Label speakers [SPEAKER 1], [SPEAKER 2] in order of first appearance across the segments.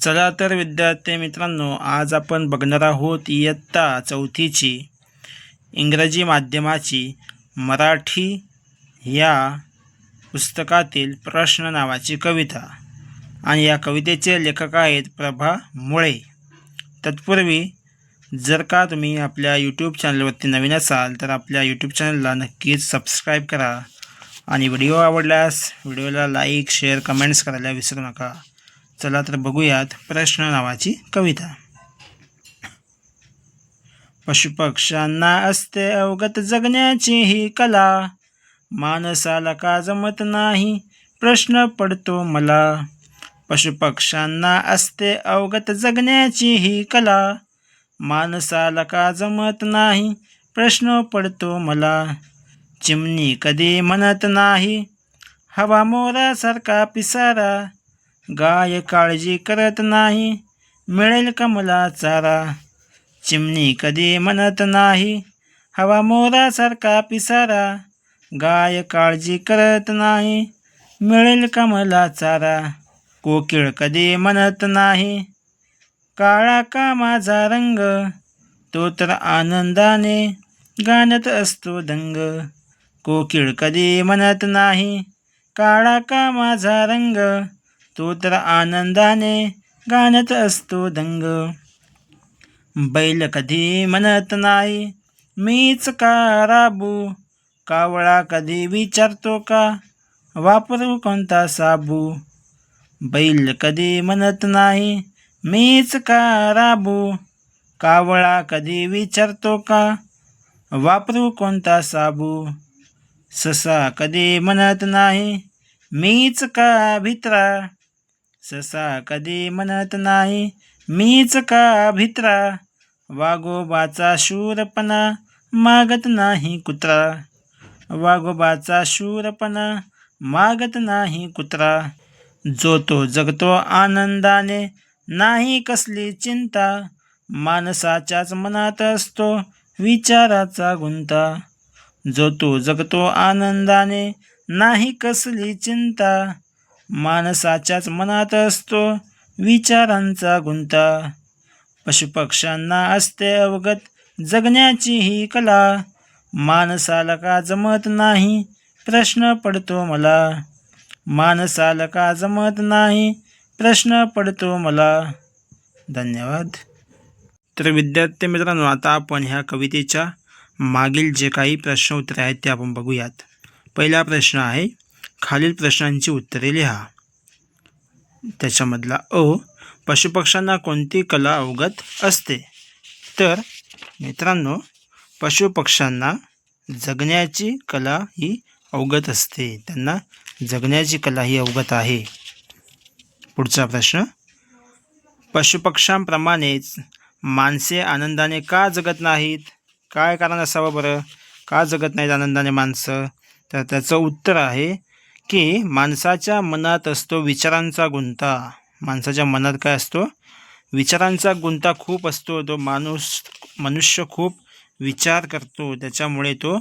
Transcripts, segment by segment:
[SPEAKER 1] चला तर विद्यार्थी मित्रांनो आज आपण बघणार आहोत इयत्ता चौथीची इंग्रजी माध्यमाची मराठी या पुस्तकातील प्रश्न नावाची कविता. आणि या कवितेचे लेखक आहेत प्रभा मुळे. तत्पूर्वी जर का तुम्ही आपल्या यूट्यूब चॅनलवरती नवीन असाल तर आपल्या यूट्यूब चॅनलला नक्कीच सबस्क्राईब करा. आणि व्हिडिओ आवडल्यास व्हिडिओला लाईक शेअर कमेंट्स करायला विसरू नका. चला तर बघूयात प्रश्न नावाची कविता. पशुपक्ष्यांना असते अवगत जगण्याची ही कला. माणसाला का जमत नाही? प्रश्न पडतो मला. पशुपक्ष्यांना असते अवगत जगण्याची ही कला. माणसाला का जमत नाही? प्रश्न पडतो मला. चिमणी कधी म्हणत नाही? हवा मोरासारखा पिसारा. गाय काळजी करत नाही. मिळेल का मला चारा चिमणी कधी म्हणत नाही. हवा मोरासारखा पिसारा. गाय काळजी करत नाही. मिळेल का मला चारा कोकिळ कधी म्हणत नाही. काळा का माझा रंग? तो तर आनंदाने गाणत असतो दंग. कोकिळ कधी म्हणत नाही. काळा का माझा रंग? तो तर आनंदाने गाणत असतो दंग. बैल कधी म्हणत नाही मीच का राबू? कावळा कधी विचारतो का वापरू कोणता साबू? बैल कधी म्हणत नाही मीच का राबू? कावळा कधी विचारतो का वापरू कोणता साबू? ससा कधी म्हणत नाही मीच का भित्रा? ससा कधी म्हणत नाही मीच का भित्रा? वाघोबाचा शूरपणा मागत नाही कुत्रा. वाघोबाचा शूरपणा मागत नाही कुत्रा. जो तो जगतो आनंदाने नाही कसली चिंता. माणसाच्याच मनात असतो विचाराचा गुंता. जो तो जगतो आनंदाने नाही कसली चिंता. माणसाच्याच मनात असतो विचारांचा गुंता. पशुपक्ष्यांना असते अवगत जगण्याची ही कला. माणसाला का जमत नाही? प्रश्न पडतो मला. माणसाला का जमत नाही? प्रश्न पडतो मला. धन्यवाद. तर विद्यार्थी मित्रांनो आता आपण ह्या कवितेच्या मागील जे काही प्रश्न उत्तरे आहेत ते आपण बघूयात. पहिला प्रश्न आहे खालील प्रश्नांची उत्तरे लिहा. त्याच्यामधला अ पशुपक्ष्यांना कोणती कला अवगत असते? तर मित्रांनो पशुपक्ष्यांना जगण्याची कला ही अवगत असते. त्यांना जगण्याची कला ही अवगत आहे. पुढचा प्रश्न. पशुपक्ष्यांप्रमाणेच माणसे आनंदाने का जगत नाहीत? काय कारण असावं बरं? का जगत नाहीत आनंदाने माणसं? तर त्याचं उत्तर आहे की माणसाच्या मनात असतो विचारांचा गुंता. माणसाच्या मनात काय असतो? विचारांचा गुंता खूप असतो. तो माणूस मनुष्य खूप विचार करतो. त्याच्यामुळे तो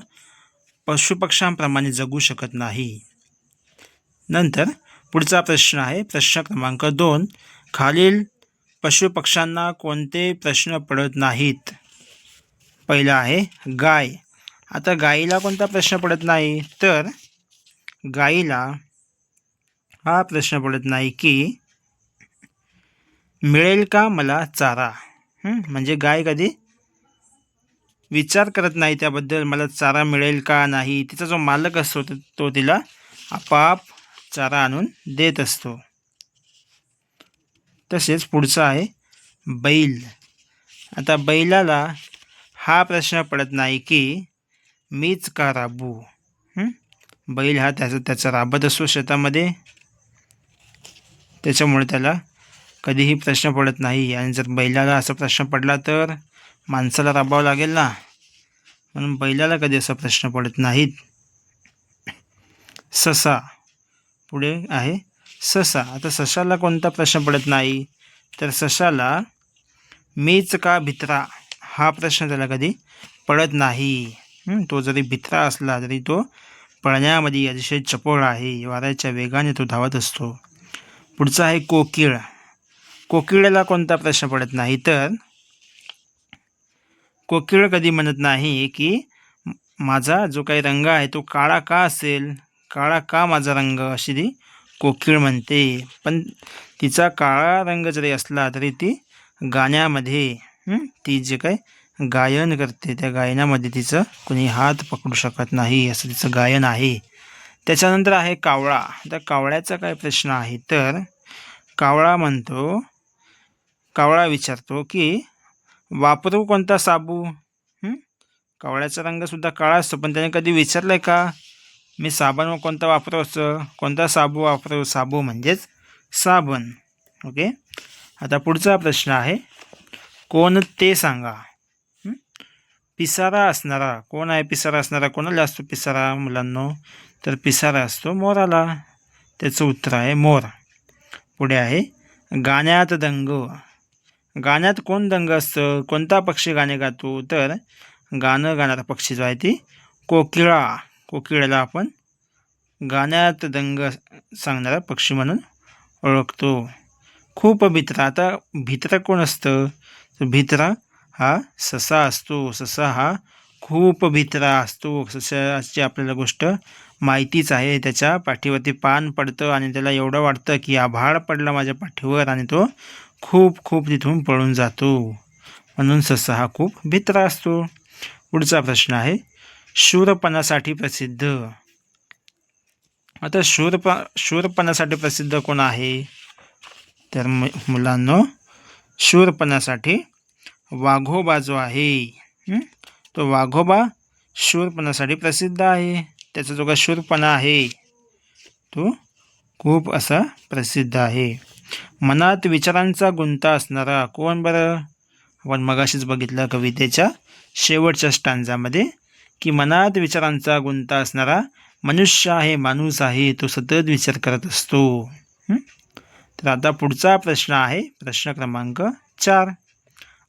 [SPEAKER 1] पशुपक्ष्यांप्रमाणे जगू शकत नाही. नंतर पुढचा प्रश्न आहे. प्रश्न क्रमांक दोन. खालील पशुपक्ष्यांना कोणते प्रश्न पडत नाहीत? पहिला आहे गाय. आता गायीला कोणता प्रश्न पडत नाही? तर गाईला हा प्रश्न पडत नाही की मिळेल का मला चारा? म्हणजे गाय कधी विचार करत नाही त्याबद्दल मला चारा मिळेल का नाही? तिचा जो मालक असतो तो- तो तिला आपाप चारा आणून देत असतो. तसेच पुढचा आहे बैल. आता बैलाला हा प्रश्न पडत नाही की मीच का राबू? बैल हा त्याचा त्याचा राबत असतो शेतामध्ये. त्याच्यामुळे त्याला कधीही प्रश्न पडत नाही. आणि जर बैलाला असा प्रश्न पडला तर माणसाला राबावं लागेल ना. म्हणून बैलाला कधी असा प्रश्न पडत नाहीत. ससा. पुढे आहे ससा. आता सशाला कोणता प्रश्न पडत नाही? तर सशाला मीच का भित्रा हा प्रश्न त्याला कधी पडत नाही. तो जरी भित्रा असला तरी तो पळण्यामध्ये अतिशय चपळ आहे. वाऱ्याच्या वेगाने तो धावत असतो. पुढचा आहे कोकिळ. कोकिळेला कोणता प्रश्न पडत नाही? तर कोकिळ कधी म्हणत नाही की माझा जो काही रंग आहे तो काळा का असेल? काळा का माझा रंग? अशी ती कोकिळ म्हणते. पण तिचा काळा रंग जरी असला तरी ती गाण्यामध्ये ती जे काही गायन करते त्या गायनामध्ये तिचं कोणी हात पकडू शकत नाही असं तिचं गायन आहे. त्याच्यानंतर आहे कावळा. तर कावळ्याचा काय प्रश्न आहे? तर कावळा म्हणतो कावळा विचारतो की वापरू कोणता साबू? कावळ्याचा रंगसुद्धा काळा असतो पण त्याने कधी विचारलं आहे का? मी साबण कोणता वापरवचं कोणता साबू वापरू साबू म्हणजेच साबण. ओके? आता पुढचा प्रश्न आहे. कोण ते सांगा? पिसारा असणारा कोण आहे पिसारा असणारा कोणाला असतो पिसारा मुलांनो तर पिसारा असतो मोराला त्याचं उत्तर आहे मोर पुढे आहे गाण्यात दंग गाण्यात कोण दंग असतं कोणता पक्षी गाणे गातो तर गाणं गाणारा पक्षी जो आहे ती कोकिळा कोकिळाला आपण गाण्यात दंग सांगणारा पक्षी म्हणून ओळखतो खूप भित्रा आता भित्रा कोण असतं तर भित्रा हा? ससा असतो ससा हा खूप भित्रा असतो. ससाची आपल्याला गोष्ट माहितीच आहे. त्याच्या पाठीवरती पान पडतं आणि त्याला एवढं वाटतं की आभाळ पडला माझ्या पाठीवर आणि तो खूप खूप तिथून पळून जातो. म्हणून ससा हा खूप भित्रा असतो. पुढचा प्रश्न आहे. शूरपणासाठी प्रसिद्ध. आता शूरप शूरपणासाठी प्रसिद्ध कोण आहे? तर मु मुलांनो शूरपणासाठी वाघोबा जो आहे तो वाघोबा शूरपणासाठी प्रसिद्ध आहे. त्याचा जो का शूरपणा आहे तो खूप असा प्रसिद्ध आहे. मनात विचारांचा गुंता असणारा कोण बरं? आपण मगाशीच बघितलं कवितेच्या शेवटच्या स्टांजामध्ये की मनात विचारांचा गुंता असणारा मनुष्य आहे माणूस आहे तो सतत विचार करत असतो. तर आता पुढचा प्रश्न आहे प्रश्न क्रमांक चार.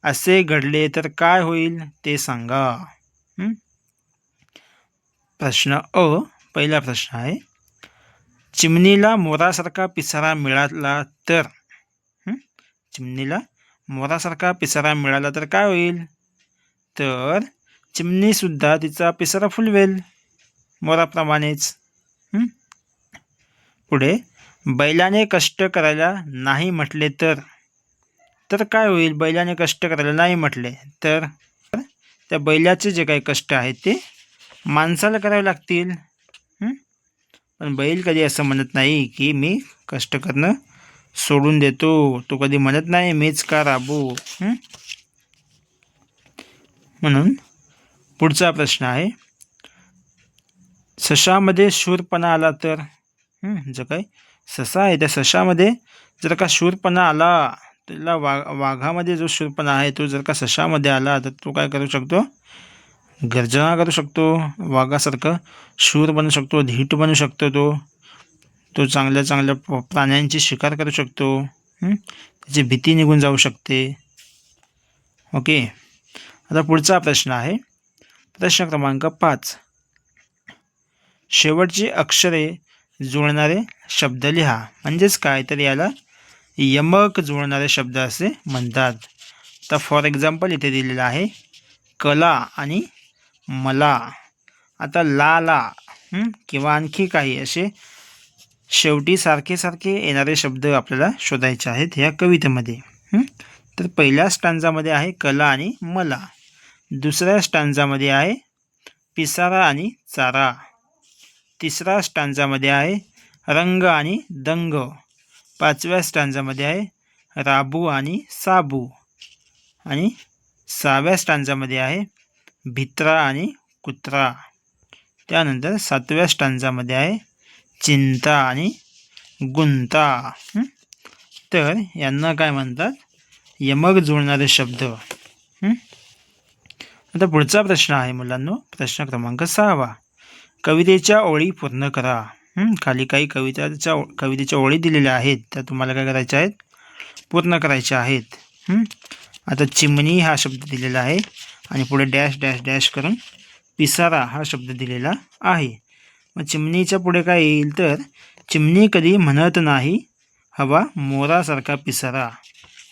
[SPEAKER 1] असे घडले तर काय होईल ते सांगा. प्रश्न अ पहिला प्रश्न आहे. चिमणीला मोरासारखा पिसारा मिळाला तर चिमणीला मोरासारखा पिसारा मिळाला तर काय होईल? तर चिमणीसुद्धा तिचा पिसारा फुलवेल मोराप्रमाणेच. पुढे बैलाने कष्ट करायला नाही म्हटले तर? तर काय होईल? बैलाने कष्ट करायला नाही म्हटले तर? त्या बैलाचे जे काही कष्ट आहेत ते माणसाला करावे लागतील. पण बैल कधी असं म्हणत नाही की मी कष्ट करणं सोडून देतो. तो कधी म्हणत नाही मीच का राबू? म्हणून पुढचा प्रश्न आहे सशामध्ये शूरपणा आला तर? हं, जो काही ससा आहे त्या सशामध्ये जर का शूरपणा आला त्याला वा वाघामध्ये जो शूरपणा आहे तो जर का सशामध्ये आला तर तो काय करू शकतो? गर्जना करू शकतो वाघासारखं. शूर बनू शकतो धीट बनू शकतो तो. तो चांगल्या चांगल्या प- प्राण्यांची शिकार करू शकतो. त्याची भीती निघून जाऊ शकते. ओके? आता पुढचा प्रश्न आहे. प्रश्न क्रमांक पाच. शेवटची अक्षरे जुळणारे शब्द लिहा. म्हणजेच काय? तर याला यमक जुळणारे शब्द असे म्हणतात. तर फॉर एक्झाम्पल इथे दिलेलं आहे कला आणि मला. आता ला ला किंवा आणखी काही असे शेवटी सारखे सारखे येणारे शब्द आपल्याला शोधायचे आहेत ह्या कवितेमध्ये. तर पहिल्या स्टांजामध्ये आहे कला आणि मला. दुसऱ्या स्टांजामध्ये आहे पिसारा आणि चारा. तिसरा स्टांजामध्ये आहे रंग आणि दंग. पाचव्या स्टांजामध्ये आहे राबू आणि साबू. आणि सहाव्या स्टांजामध्ये आहे भित्रा आणि कुत्रा. त्यानंतर सातव्या स्टांजामध्ये आहे चिंता आणि गुंता. तर यांना काय म्हणतात? यमक जुळणारे शब्द. आता पुढचा प्रश्न आहे मुलांनो. प्रश्न क्रमांक सहावा. कवितेच्या ओळी पूर्ण करा. खाली काही कविताच्या कवितेच्या ओळी दिलेल्या आहेत. त्या तुम्हाला काय करायच्या आहेत? पूर्ण करायच्या आहेत. आता चिमणी हा शब्द दिलेला आहे आणि पुढे डॅश डॅश डॅश करून पिसारा हा शब्द दिलेला आहे. मग चिमणीच्या पुढे काय येईल तर चिमणी कधी म्हणत नाही हवा मोरासारखा पिसारा.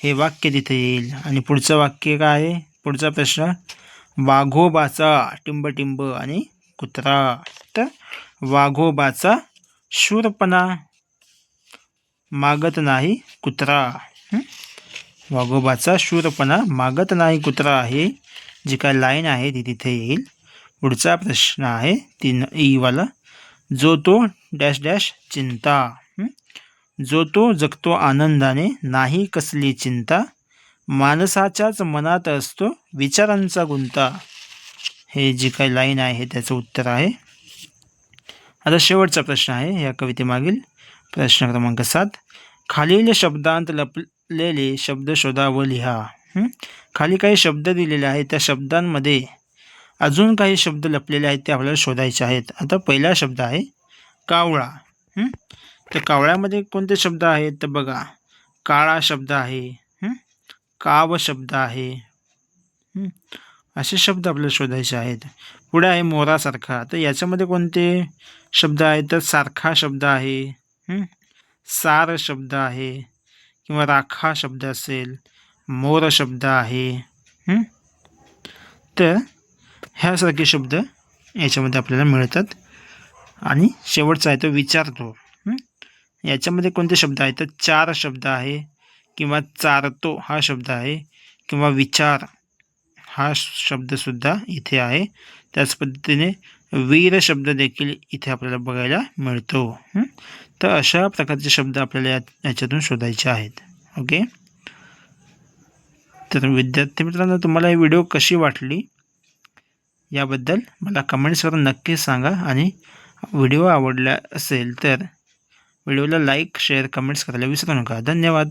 [SPEAKER 1] हे वाक्य तिथे येईल. आणि पुढचं वाक्य काय आहे? पुढचा प्रश्न वाघोबाचा टिंब आणि कुत्रा. तर वाघोबाचा शूरपणा मागत नाही कुत्रा. वाघोबाचा शूरपणा मागत नाही कुत्रा आहे. जी काय लाईन आहे ती तिथे येईल. पुढचा प्रश्न आहे तीन ईवाला. जो तो डॅश डॅश चिंता. जो तो जगतो आनंदाने नाही कसली चिंता. माणसाच्याच मनात असतो विचारांचा गुंता. हे जी काही लाईन आहे त्याचं उत्तर आहे. आता शेवटचा प्रश्न आहे या कवितेमागील प्रश्न क्रमांक सात. खालील शब्दांत लपलेले शब्द शोधा व लिहा. खाली काही शब्द दिलेले आहेत त्या शब्दांमध्ये अजून काही शब्द लपलेले आहेत ते आपल्याला शोधायचे आहेत. आता पहिला शब्द आहे कावळा. तर कावळ्यामध्ये कोणते शब्द आहेत? तर बघा काळा शब्द आहे काव शब्द आहे. असे शब्द आपल्याला शोधायचे आहेत. पुढे आहे मोरासारखा तर याच्यामध्ये कोणते शब्द आहेत? तर सारखा शब्द आहे. सार शब्द आहे. किंवा राखा शब्द असेल. मोर शब्द आहे. तर ह्यासारखे शब्द याच्यामध्ये आपल्याला मिळतात. आणि शेवटचा आहे तो विचारतो. याच्यामध्ये कोणते शब्द आहेत? तर चार शब्द आहे. किंवा चारतो हा शब्द आहे. किंवा विचार हा शब्दसुद्धा इथे आहे. त्याच पद्धतीने वीर शब्द देखील इथे आपल्याला बघायला मिळतो. तर अशा प्रकारचे शब्द आपल्याला या याच्यातून शोधायचे आहेत. ओके? तर विद्यार्थी मित्रांनो तुम्हाला ही व्हिडिओ कशी वाटली याबद्दल मला कमेंट्स करून नक्की सांगा. आणि व्हिडिओ आवडला असेल तर व्हिडिओला लाईक शेअर कमेंट्स करायला विसरू नका. धन्यवाद.